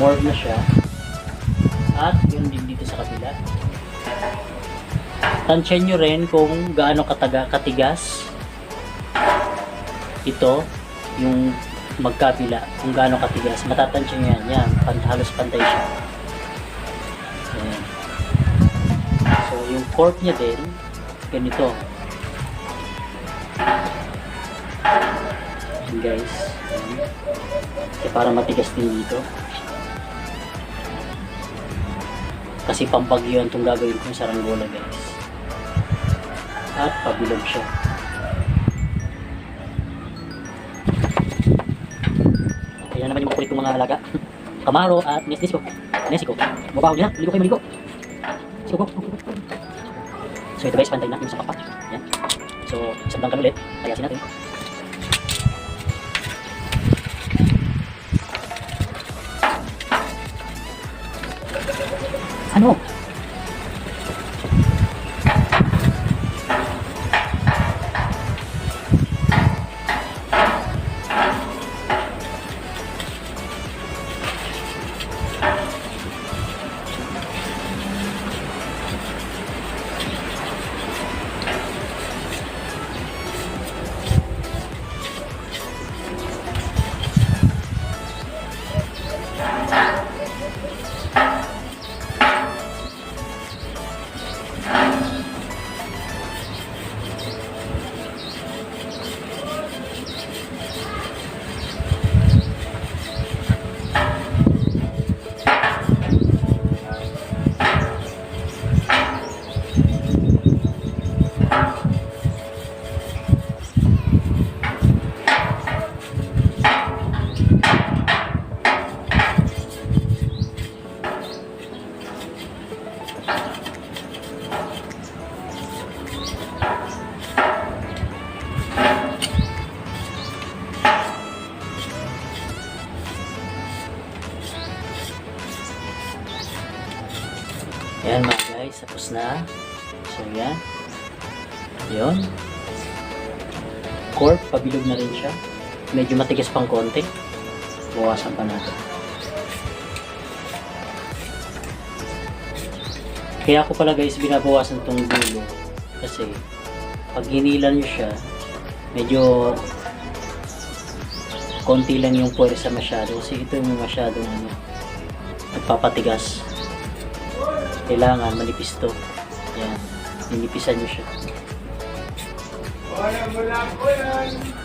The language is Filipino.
Morgue na siya. At yun din dito sa kabila. Tansyan nyo rin kung gaano kataga, katigas ito, yung magkabila, kung gaano katigas. Matatansyan nyo yan. Yan, pan, halos pantay siya. Ayan. So, yung cork niya din, ganito. Ayan guys. Ayan. Para matigas din dito. Kasi pampagyo itong gagawin kong saranggola guys. At pabilog siya. Ayan naman yung makulit kong mga alaga. Camaro at Nesco. Nesco. Mabaho niya. Ligo kayo maligo. Let's go, go, go, go. So ito guys, pantay na yung sa papa. Yan. So, isang dangkan ulit. Tayasin natin. Ano? Ayan mga guys, tapos na. So yan. Yun. Cork, pabilog na rin siya. Medyo matigas pang konti. Bawasan pa natin. Kaya ako pala guys binabawasan tong dulo. Kasi pag hinila nyo siya, medyo konti lang yung puwersa masyado. Kasi ito yung masyadong ano, nagpapatigas kailangan manipis to. Yan. Ninipisan nyo siya. Wala mo lang ko yan.